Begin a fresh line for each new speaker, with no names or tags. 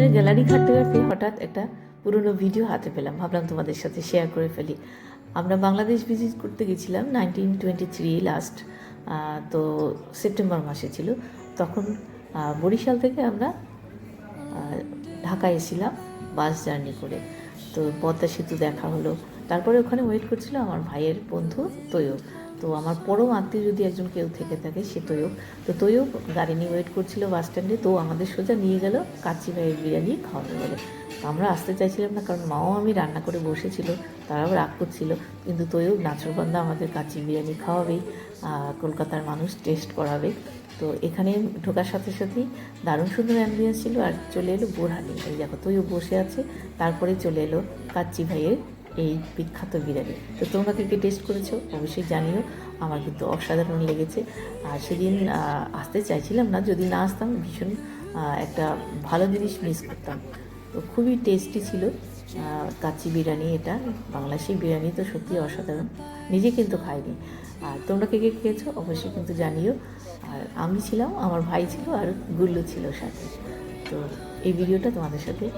ফোনের গ্যালারি ঘাটতে ঘাটতে হঠাৎ একটা পুরনো ভিডিও হাতে পেলাম। ভাবলাম তোমাদের সাথে শেয়ার করে ফেলি। আমরা বাংলাদেশ ভিজিট করতে গেছিলাম নাইনটিন টোয়েন্টি থ্রি লাস্ট তো সেপ্টেম্বর মাসে ছিল। তখন বরিশাল থেকে আমরা ঢাকায় এসেছিলাম বাস জার্নি করে। তো পদ্মা সেতু দেখা হলো। তারপরে ওখানে ওয়েট করছিল আমার ভাইয়ের বন্ধু তৈয়ব। তো আমার পরম আত্মীয় যদি একজন কেউ থেকে থাকে, সে তৈয়ব। তো তৈয়ব গাড়ি নিয়ে ওয়েট করছিল বাস স্ট্যান্ডে তো আমাদের সোজা নিয়ে গেল কাচ্চি ভাইয়ের বিরিয়ানি খাওয়াতে বলে তো আমরা আসতে চাইছিলাম না, কারণ মাও আমি রান্না করে বসেছিল, তারাও রাগ করছিল। কিন্তু তৈয়ব নাচরবান্ধা আমাদের কাচ্চি বিরিয়ানি খাওয়াবেই কলকাতার মানুষ টেস্ট করাবে। তো এখানে ঢোকার সাথে সাথেই দারুণ সুন্দর অ্যাম্বিয়েন্স ছিল, আর চলে এলো বোরহানি। এই দেখো তৈও বসে আছে, তারপরে চলে এলো কাচ্চি ভাইয়ের এই বিখ্যাত বিরিয়ানি। তো তোমরা কে কে টেস্ট করেছ? অবশ্যই জানিও। আমার কিন্তু অসাধারণ লেগেছে। আর সেদিন আসতে চাইছিলাম না। যদি না আসতাম, ভীষণ একটা ভালো জিনিস মিস করতাম। তো খুবই টেস্টি ছিল কাচ্চি বিরিয়ানি এটা। বাংলাদেশি বিরিয়ানি তো সত্যি অসাধারণ। নিজে কিন্তু খাইনি। আর তোমরা কে কে খেয়েছো? অবশ্যই কিন্তু জানিও। আর আমি ছিলাম, আমার ভাই ছিল আর গুল্লু ছিল সাথে। তো এই ভিডিওটা তোমাদের সাথে